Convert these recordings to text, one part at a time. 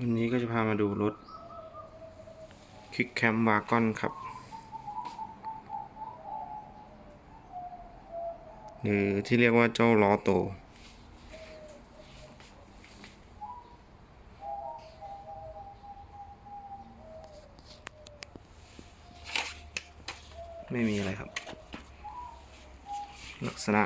วันนี้ก็จะพามาดูรถคิกแคมวากอนครับ หรือที่เรียกว่าเจ้าล้อโต ไม่มีอะไรครับ ลักษณะ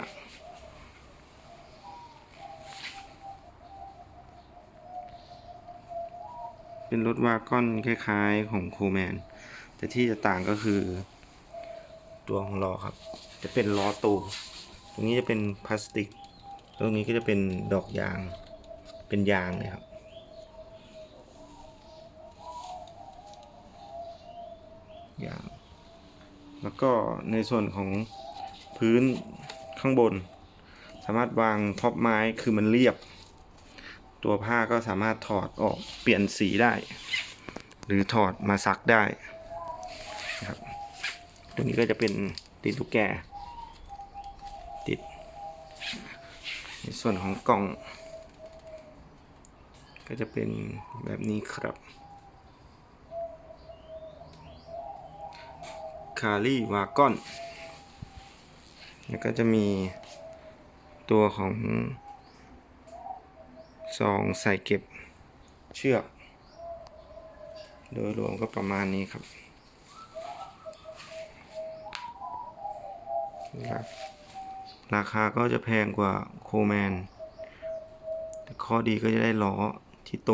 เป็นรถวากอนคล้ายๆของโคแมน แต่ที่จะต่างก็คือ ตัวของล้อครับ จะเป็นล้อตูตรงนี้จะเป็นพลาสติก ตรงนี้ก็จะเป็นดอกยาง เป็นยางเลยครับ ยาง แล้วก็ในส่วนของพื้นข้างบน สามารถวางท็อปไม้คือมันเรียบ ตัวผ้าก็สามารถถอดออกเปลี่ยนสีได้ หรือถอดมาซักได้นะครับตัวนี้ก็จะเป็นติดลูกแกติด ในส่วนของกล่อง ก็จะเป็นแบบนี้ครับคารีวากอน แล้วก็จะมีตัวของ ซองใส่เก็บเชือก โดยรวมก็ประมาณนี้ครับครับราคาก็จะแพงกว่าโคแมน แต่ข้อดีก็จะได้ล้อที่โต